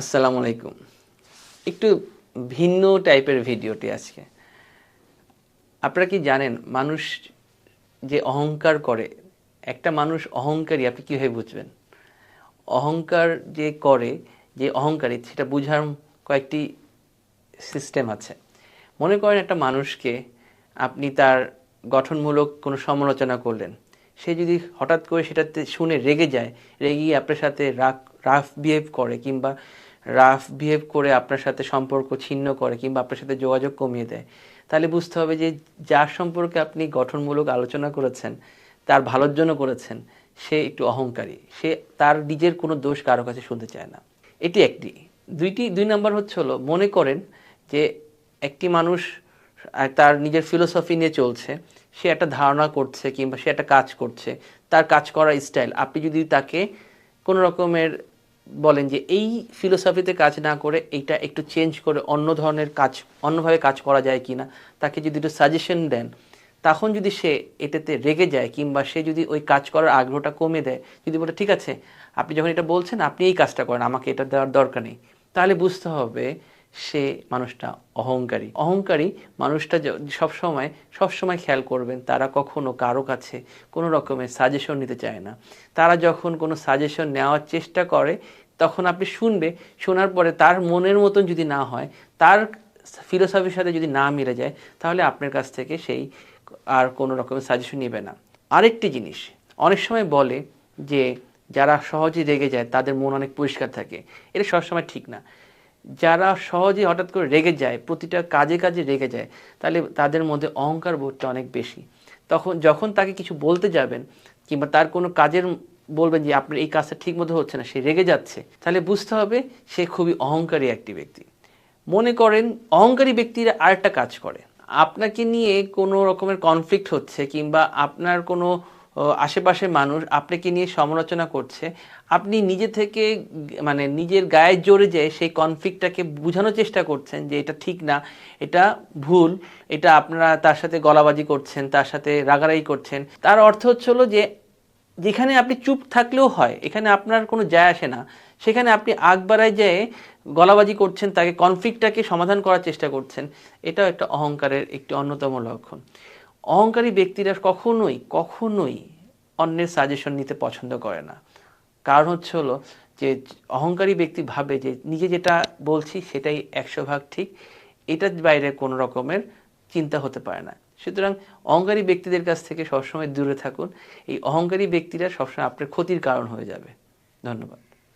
আসসালামু আলাইকুম। একটু ভিন্ন টাইপের ভিডিওটি আজকে। আপনারা কি জানেন, মানুষ যে অহংকার করে, একটা মানুষ অহংকারী, আপনি কীভাবে বুঝবেন? অহংকার যে করে, যে অহংকারী, সেটা বোঝার কয়েকটি সিস্টেম আছে। মনে করেন একটা মানুষকে আপনি তার গঠনমূলক কোনো সমালোচনা করলেন। সে যদি হঠাৎ করে সেটাতে শুনে রেগে যায় রেগে আপনার সাথে রাগ, রাফ বিহেভ করে কিংবা রাফ বিহেভ করে আপনার সাথে সম্পর্ক ছিন্ন করে কিংবা আপনার সাথে যোগাযোগ কমিয়ে দেয়, তাহলে বুঝতে হবে যে যার সম্পর্কে আপনি গঠনমূলক আলোচনা করেছেন, তার ভালোর জন্য করেছেন, সে একটু অহংকারী, সে তার নিজের কোনো দোষ কারও কাছে শুনতে চায় না। এটি একটি। দুইটি, দুই নম্বর হচ্ছে হলো, মনে করেন যে একটি মানুষ তার নিজের ফিলোসফি নিয়ে চলছে সে একটা ধারণা করছে কিংবা সে একটা কাজ করছে, তার কাজ করার স্টাইল আপনি যদি তাকে কোনো রকমের বলেন যে, এই ফিলোসফিতে কাজ না করে এইটা একটু চেঞ্জ করে অন্য ধরনের কাজ, অন্যভাবে কাজ করা যায় কি না তাকে যদি একটু সাজেশন দেন, তখন যদি সে এটাতে রেগে যায় কিংবা সে যদি ওই কাজ করার আগ্রহটা কমে দেয়, যদি বলে, ঠিক আছে, আপনি যখন এটা বলছেন, আপনি এই কাজটা করেন, আমাকে এটা দেওয়ার দরকার নেই। তাহলে বুঝতে হবে সে মানুষটা অহংকারী। অহংকারী মানুষটা য- সবসময় সবসময় খেয়াল করবেন তারা কখনো কারও কাছে কোনো রকমের সাজেশন নিতে চায় না। তারা যখন কোনো সাজেশন নেওয়ার চেষ্টা করে, তখন আপনি শুনবে, শোনার পরে তার মনের মতন যদি না হয়, তার ফিলোসফির সাথে যদি না মিলে যায়, তাহলে আপনার কাছ থেকে সেই আর কোনো রকমের সাজেশন নেবে না। আরেকটি জিনিস, অনেক সময় বলে যে, যারা সহজে রেগে যায়, তাদের মন অনেক পরিষ্কার থাকে। এটা সবসময় ঠিক না। যারা সহজে হঠাৎ করে রেগে যায়, প্রতিটা কাজে কাজে রেগে যায়, তাহলে তাদের মধ্যে অহংকার বোধটা অনেক বেশি। তখন যখন তাকে কিছু বলতে যাবেন কিংবা তার কোনো কাজের বলবেন যে, আপনার এই কাজটা ঠিক মতো হচ্ছে না, সে রেগে যাচ্ছে, তাহলে বুঝতে হবে সে খুবই অহংকারী একটি ব্যক্তি। মনে করেন অহংকারী ব্যক্তিরা আরেকটা কাজ করে। আপনাকে নিয়ে কোনো রকমের কনফ্লিক্ট হচ্ছে কিংবা আপনার কোনো ও, আশেপাশের মানুষ আপনাকে নিয়ে সমালোচনা করছে। আপনি নিজে থেকে মানে নিজের গায়ের জোরে যেয়ে সেই কনফ্লিক্টটাকে বোঝানোর চেষ্টা করছেন যে এটা ঠিক না এটা ভুল এটা আপনারা তার সাথে গলাবাজি করছেন তার সাথে রাগারাগি করছেন। তার অর্থ হচ্ছে হলো যে যেখানে আপনি চুপ থাকলেও হয় এখানে আপনার কোনো যায় আসে না। সেখানে আপনি আগ বাড়ায় যেয়ে গলাবাজি করছেন তাকে কনফ্লিক্টটাকে সমাধান করার চেষ্টা করছেন। এটাও একটা অহংকারের একটি অন্যতম লক্ষণ। অহংকারী ব্যক্তিরা কখনোই কখনোই অন্যের সাজেশন নিতে পছন্দ করে না। কারণ হচ্ছে হলো যে, অহংকারী ব্যক্তি ভাবে যে, নিজে যেটা বলছি সেটাই একশো ভাগ ঠিক, এটার বাইরে কোনো রকমের চিন্তা হতে পারে না। সুতরাং অহংকারী ব্যক্তিদের কাছ থেকে সবসময় দূরে থাকুন। এই অহংকারী ব্যক্তিরা সবসময় আপনার ক্ষতির কারণ হয়ে যাবে। ধন্যবাদ।